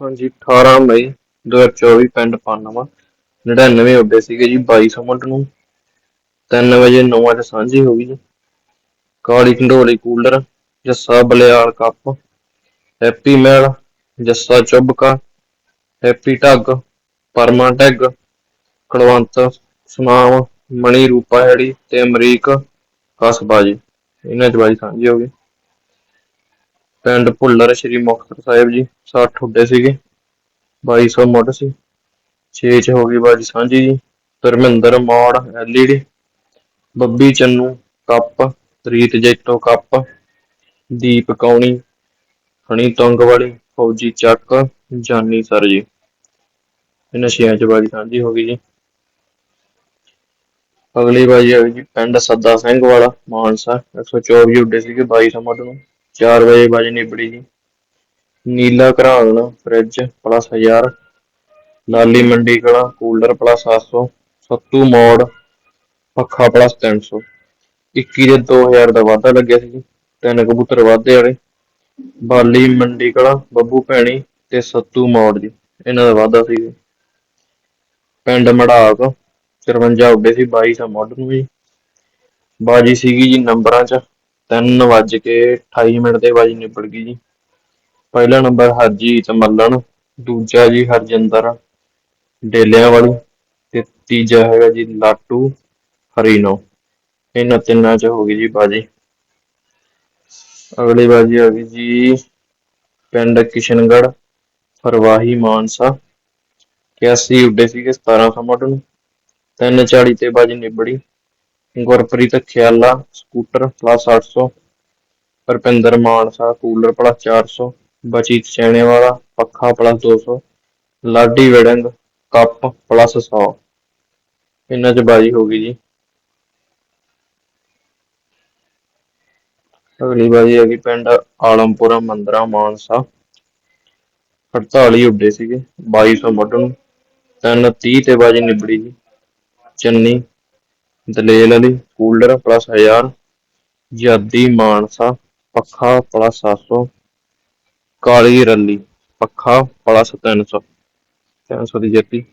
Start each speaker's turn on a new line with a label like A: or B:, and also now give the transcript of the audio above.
A: ਹਾਂਜੀ 18 ਮਈ 2024 ਪਿੰਡ ਪਾਨਵਾ 99 ਉੱਡੇ ਸੀਗੇ ਜੀ 2200 ਮਿੰਟ ਨੂੰ। 3 ਵਜੇ 9 ਚ ਸਾਂਝੀ ਹੋ ਗਈ ਜੀ। Kali Dhandoli cooler, Jassa Baliyal cup, Happy Mahal Jassa Chubbka, Happy Dhagg, Parma Dhagg, Kalwant, Sunam, Mani Rupa Heri ਤੇ ਅਮਰੀਕ ਕਸਬਾ ਜੀ। ਇਹਨਾਂ ਚ ਬਾਜੀ ਸਾਂਝੀ ਹੋ ਗਈ। ਪਿੰਡ ਭੁੱਲਰ ਸ਼੍ਰੀ ਮੁਕਤਸਰ ਸਾਹਿਬ ਜੀ 60 ਉੱਡੇ ਸੀਗੇ 2200 ਮੁੱਢ ਸੀ। 6 ਚ ਹੋ ਗਈ ਬਾਜੀ ਸਾਂਝੀ ਜੀ, Dharminder Maur, LED, Babbi Channu, cup Reet Jaito cup, Deep Kauni, Hani Tung ਵਾਲੀ ਫੌਜੀ ਚੱਕ, ਜਾਨੀ ਸਰ ਜੀ। ਇਹਨਾਂ ਛੇਆਂ ਚ ਬਾਜੀ ਸਾਂਝੀ ਹੋ ਗਈ ਜੀ। ਅਗਲੀ ਬਾਜੀ ਆ ਗਈ ਜੀ, ਪਿੰਡ ਸੱਦਾ ਸਿੰਘ ਵਾਲਾ, ਮਾਨਸਾ 124 ਉੱਡੇ ਸੀਗੇ 2200 ਮੁੱਢ ਨੂੰ। 4 ਵਜੇ ਬਾਜੀ ਨਿਬੜੀ ਜੀ। ਨੀਲਾ ਘਰਾਣ ਫ੍ਰਿਜ ਪਲੱਸ 1000 ਲਾਲੀ ਮੰਡੀ ਕਲਾ ਕੂਲਰ ਪਲੱਸ 700 ਸੱਤੂ ਮੋੜ, ਪੱਖਾ ਪਲੱਸ 300 21 ਦੇ 2000 ਦਾ ਵਾਧਾ ਲੱਗਿਆ ਸੀ ਤਿੰਨ ਕਬੂਤਰ ਵਾਧੇ ਵਾਲੇ। ਬਾਲੀ ਮੰਡੀ ਕਲਾ, ਬੱਬੂ ਭੈਣੀ ਤੇ ਸੱਤੂ ਮੋੜ ਜੀ। ਇਹਨਾਂ ਦਾ ਵਾਧਾ ਸੀ ਪਿੰਡ ਮੜਾਕ 54 ਉੱਡੇ ਸੀ 2200 ਮੁੱਢ ਨੂੰ ਜੀ। ਬਾਜੀ ਸੀਗੀ ਜੀ ਨੰਬਰਾਂ 'ਚ। 3 ਵੱਜ ਕੇ 28 ਮਿੰਟ ਤੇ ਬਾਜੀ ਨਿਬੜ ਗਈ ਜੀ। ਪਹਿਲਾ ਨੰਬਰ ਹਰਜੀਤ ਮੱਲਣ, ਦੂਜਾ ਜੀ ਹਰਜਿੰਦਰ, ਡੇਲਿਆਂ ਵਾਲੀ ਤੇ ਤੀਜਾ ਹੈਗਾ ਜੀ ਲਾਟੂ ਹਰੀਨੋ। ਇਹਨਾਂ ਤਿੰਨਾਂ 'ਚ ਹੋ ਗਈ ਜੀ ਬਾਜੀ। ਅਗਲੀ ਬਾਜੀ ਆ ਗਈ ਜੀ ਪਿੰਡ ਕਿਸ਼ਨਗੜ੍ਹ, ਫਰਵਾਹੀ ਮਾਨਸਾ। 81 ਉੱਡੇ ਸੀਗੇ 1700 ਮੁੱਢ ਨੂੰ। 340 ਤੇ ਬਾਜੀ ਨਿਬੜੀ। Gurpreet Khiala, scooter plus 800 Rupinder Mansa, cooler plus 400 Bachit Chaine ਵਾਲਾ ਪੱਖਾ plus 200 Ladi Waring, cup plus 100 ਇਹਨਾਂ ਚ ਬਾਜੀ ਹੋ ਗਈ ਜੀ। ਅਗਲੀ ਬਾਜੀ ਹੈਗੀ ਪਿੰਡ ਆਲਮਪੁਰਾ, ਮੰਦਰਾ, ਮਾਨਸਾ। 48 ਉੱਡੇ ਸੀਗੇ 2200 ਮੱਢ ਨੂੰ। 330 ਤੇ ਬਾਜੀ ਨਿਬੜੀ ਜੀ, ਚੰਨੀ। ਦਲੇਲ ਅਲੀ ਕੂਲਰ ਪਲੱਸ 1000 ਜਾਦੀ ਮਾਨਸਾ, ਪੱਖਾ ਪਲੱਸ 700 ਕਾਲੀ ਰੱਲੀ, ਪੱਖਾ ਪਲੱਸ 300 300 ਦੀ ਜੱਤੀ